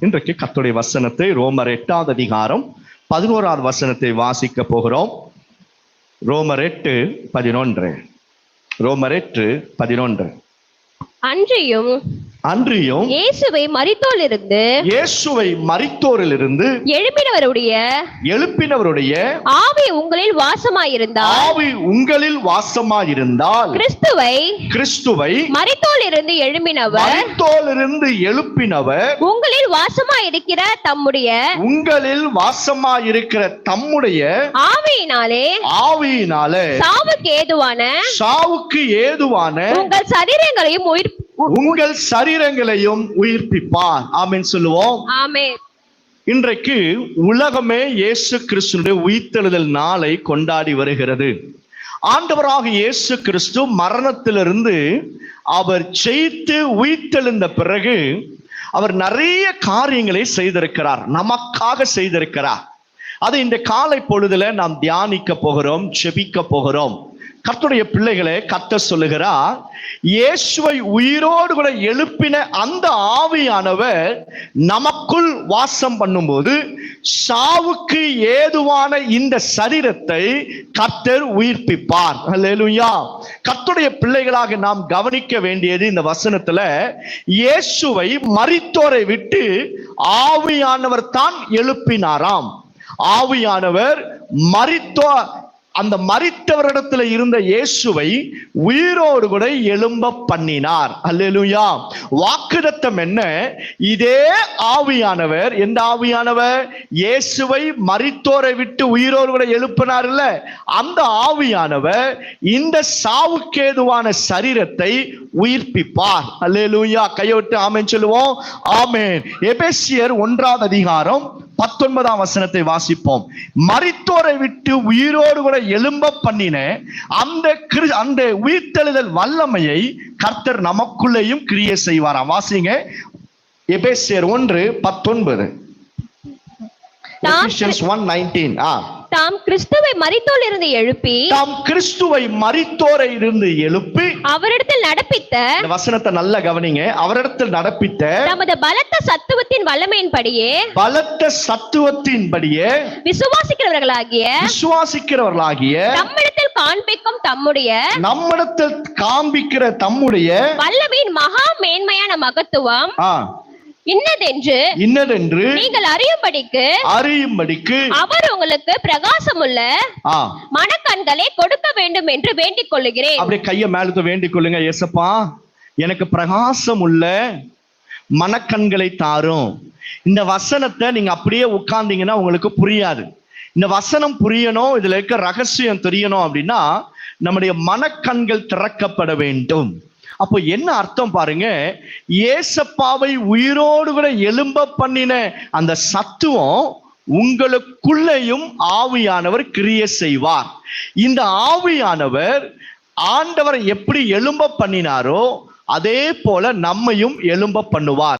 இன்றைக்கு கத்துடைய வசனத்தை ரோமர் எட்டாவது அதிகாரம் பதினோராவது வசனத்தை வாசிக்க போகிறோம். ரோமர் எட்டு பதினொன்று. ரோமர் எட்டு பதினொன்று. அன்றியும் அன்றியும் இயேசுவை மரித்தோலிருந்து இயேசுவை மரித்தோரிலிருந்து எழுப்பினவருடைய எழுப்பினவருடைய ஆவி உங்களில் வாசமாயிருந்தால் ஆவி உங்களில் வாசமாயிருந்தால் கிறிஸ்துவை கிறிஸ்துவை மரித்தோலிருந்து எழுப்பினவர் மரித்தோலிருந்து எழுப்பினவர் உங்களில் வாசமாயிருக்கிற தம்முடைய உங்களில் வாசமாயிருக்கிற தம்முடைய ஆவியினாலே ஆவியினாலே சாவுக்கு ஏதுவான சாவுக்கு ஏதுவான உங்கள் சரீரங்களையும் உயிர் உங்கள் சரீரங்களையும் உயிர்ப்பிப்பார். ஆமென் சொல்லுவோம். இன்றைக்கு உலகமே இயேசு கிறிஸ்துனுடைய உயிர்த்தெழுதல் நாளை கொண்டாடி வருகிறது. ஆண்டவராக இயேசு கிறிஸ்து மரணத்திலிருந்து அவர் ஜெயித்து உயிர்த்தெழுந்த பிறகு அவர் நிறைய காரியங்களை செய்திருக்கிறார். நமக்காக செய்திருக்கிறார். அது இந்த காலை பொழுதுல நாம் தியானிக்க போகிறோம் ஜெபிக்க போகிறோம். கர்த்தருடைய பிள்ளைகளே கத்த சொல்லுகிறார் இயேசுவை உயிரோடு கூட எழுப்பின அந்த ஆவியானவர் நமக்குள் வாசம் பண்ணும்போது சாவுக்கு ஏதுவான இந்த சரீரத்தை கர்த்தர் உயிர்ப்பிப்பார். அல்லேலூயா கர்த்தருடைய பிள்ளைகளாக நாம் கவனிக்க வேண்டியது இந்த வசனத்துல இயேசுவை மறித்தோரை விட்டு ஆவியானவர் தான் எழுப்பினாராம். ஆவியானவர் மரித்தோ அந்த மறித்தவரிடத்துல இருந்த இயேசுவை உயிரோடு கூட எழும்ப பண்ணினார். அல்லா வாக்குதத்தம் என்ன? இதே ஆவியானவர் எந்த ஆவியானவர்? இயேசுவை மறித்தோரை விட்டு உயிரோடு கூட எழுப்பினார் இல்ல. அந்த ஆவியானவர் இந்த சாவுக்கேதுவான சரீரத்தை உயிர்ப்பிப்பார். அல்லேலூயா. கையொட்டு ஆமேன் சொல்லுவோம். ஆமேன். எபேசியர் ஒன்றாவது அதிகாரம் பத்தொன்பதாம் வசனத்தை வாசிப்போம். மறித்தோரை விட்டு உயிரோடு கூட எழும்ப பண்ணின அந்த கிரு- அந்த உயிர்த்தெழுதல் வல்லமையை கர்த்தர் நமக்குள்ளேயும் கிரியை செய்வாராம். வாசிங்க. எபேசியர் ஒன்று பத்தொன்பது. ஒன் நைன்டீன் ஆ. தாம் கிறிஸ்துவை மரித்தோலிருந்து எழுப்பி தாம் கிறிஸ்துவை மரித்தோரை இருந்து எழுப்பி அவரிடத்தில் நடப்பித்த வசனத்தை நல்லா கவனிங்க. அவரிடத்தில் நடப்பித்த தமது பலத்த சத்துவத்தின் வல்லமையின்படியே பலத்த சத்துவத்தின்படியே விசுவாசிக்கிறவர்களாகிய விசுவாசிக்கிறவர்களாகிய நம்மிடத்தில் காண்பிக்கும் தம்முடைய நம்மிடத்தில் காண்பிக்கிற தம்முடைய வல்லமையின் மகா மேன்மையான மகத்துவம் ஆ, இன்னதென்று இன்னதென்று நீங்கள் அறியும்படிக்கு அறியும்படிக்கு அவர் உங்களுக்கு பிரகாசமுள்ள ஆ. மனக்கண்களை கொடுக்க வேண்டும் என்று வேண்டிக் கொள்ளுகிறேன். அப்படியே கைய மேலத்து வேண்டிக் கொள்ளுங்க ஏசப்பா. எனக்கு பிரகாசம் உள்ள மனக்கண்களை தாரும். இந்த வசனத்தை நீங்க அப்படியே உட்கார்ந்தீங்கன்னா உங்களுக்கு புரியாது. இந்த வசனம் புரியணும் இதுல இருக்க ரகசியம் தெரியணும் அப்படின்னா நம்முடைய மனக்கண்கள் திறக்கப்பட வேண்டும். அப்போ என்ன அர்த்தம் பாருங்க? ஏசப்பாவை உயிரோடு கூட எலும்ப பண்ணின அந்த சத்துவம் உங்களுக்குள்ளேயும் ஆவியானவர் கிரிய செய்வார். இந்த ஆவியானவர் ஆண்டவரை எப்படி எலும்ப பண்ணினாரோ அதே போல நம்மையும் எலும்ப பண்ணுவார்.